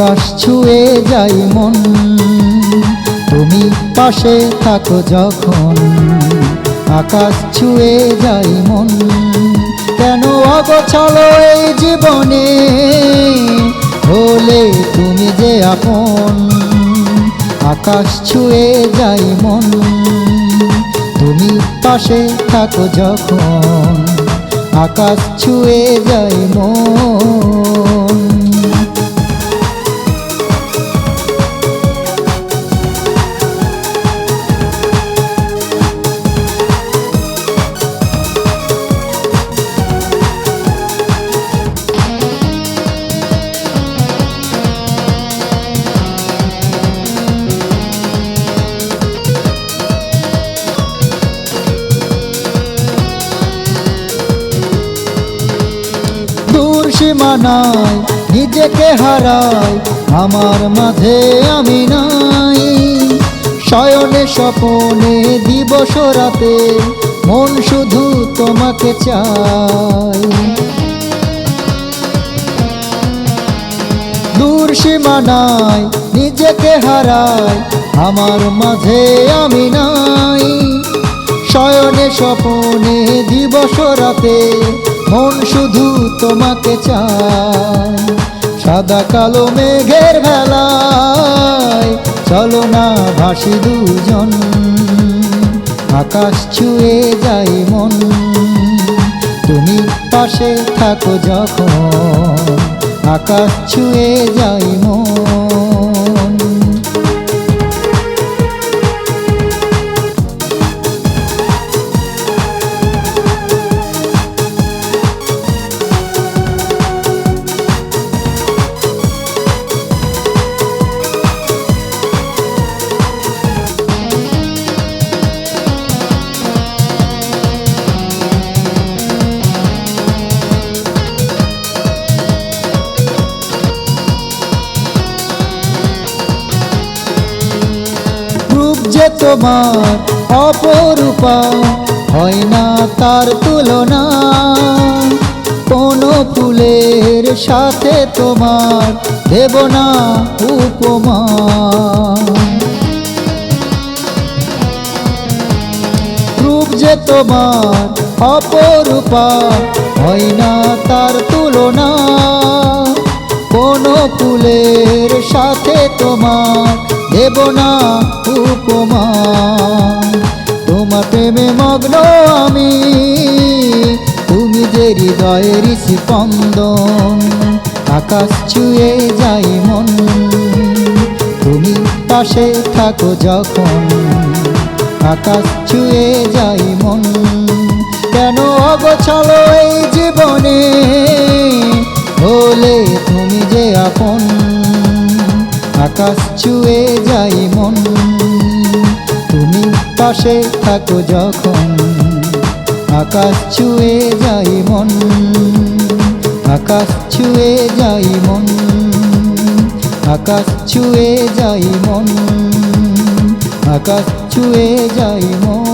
আকাশ ছুঁয়ে যাই মন। তুমি পাশে থাকো যখন আকাশ ছুঁয়ে যাই মন। কেন অগোছালো এই জীবনে? হলে তুমি যে আপন। আকাশ ছুঁয়ে যাই মন। তুমি পাশে থাকো যখন আকাশ ছুঁয়ে যাই মন। দূর সীমানায় নিজেকে হারাই আমার মাঝে আমি নাই। শয়নে স্বপনে দিবস রাতে, মন শুধু তোমাকে চাই দূর সীমানায় নিজেকে হারাই আমার মাঝে আমি নাই। শয়নে স্বপনে দিবস রাতে মন শুধু তোমাকে চায়। সাদা কালো মেঘের ভেলায় চলো না ভাসি দুজন। আকাশ ছুঁয়ে যাই মন। তুমি পাশে থাকো যখন আকাশ ছুঁয়ে যাই মন। যে তোমার অপরূপা হয় না তার তুলনা। কোনো ফুলের সাথে তোমার দেব না উপমা। রূপ যে তোমার অপরূপা হয় না তার তুলনা। কোনো ফুলের সাথে তোমার দেব না উপমা। তোমার প্রেমে মগ্ন আমি, তুমি যে হৃদয়ের স্পন্দন, আকাশ ছুঁয়ে যাই মন। তুমি পাশে থাকো যখন, আকাশ ছুঁয়ে যাই মন। কেন অগোছালো এই জীবনে? আকাশ ছুঁয়ে যাই মন। তুমি পাশে থাকো যখন আকাশ ছুঁয়ে যাই মন। আকাশ ছুঁয়ে যাই মন। আকাশ ছুঁয়ে যাই মন। আকাশ ছুঁয়ে যাই মন।